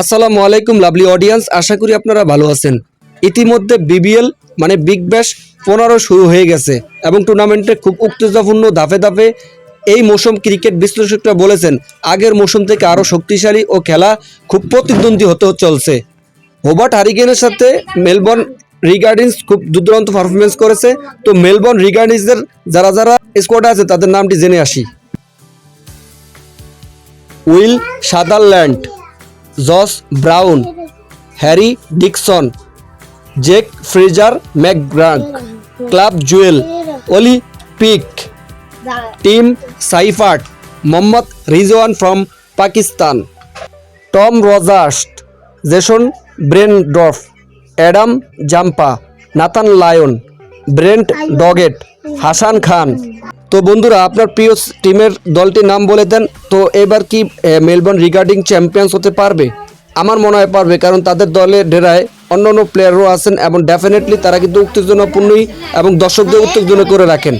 আসসালামু আলাইকুম lovely audience আশা করি আপনারা ভালো আছেন। ইতিমধ্যে বিবিএল মানে বিগ ব্যাশ পনেরো শুরু হয়ে গেছে এবং টুর্নামেন্টে খুব উত্তেজনাপূর্ণ ধাপে ধাপে এই মৌসুম ক্রিকেট বিশ্লেষকরা বলেছেন, আগের মৌসুম থেকে আরও শক্তিশালী ও খেলা খুব প্রতিদ্বন্দ্বী হতে চলছে। হোবার্ট হারিকেনের সাথে মেলবোর্ন রিগার্ডিংস খুব দুর্দান্ত পারফরমেন্স করেছে। তো মেলবোর্ন রিগার্ডিংসের যারা যারা স্কোয়াডে আছে, তাদের নামটি জেনে আসি। Will Sutherland. Josh Brown, Harry Dixon Jake Fraser McGurk, Caleb Jewell Ollie Peake, Tim Seifert Mohammad Rizwan from Pakistan, Tom Rogers Jason Behrendorff, Adam Zampa, Nathan Lyon, Brendan Doggett, Hasan Khan তো বন্ধুরা, আপনার প্রিয় টিমের দলটির নাম বলে দেন। তো এবার কি মেলবোর্ন রিগার্ডিং চ্যাম্পিয়ন্স হতে পারবে? আমার মনে হয় পারবে, কারণ তাদের দলে ডেরায় অন্য অন্য প্লেয়ারও আছেন এবং ডেফিনেটলি তারা কিন্তু উত্তেজনাপূর্ণই এবং দর্শকদের উত্তেজনা করে রাখেন।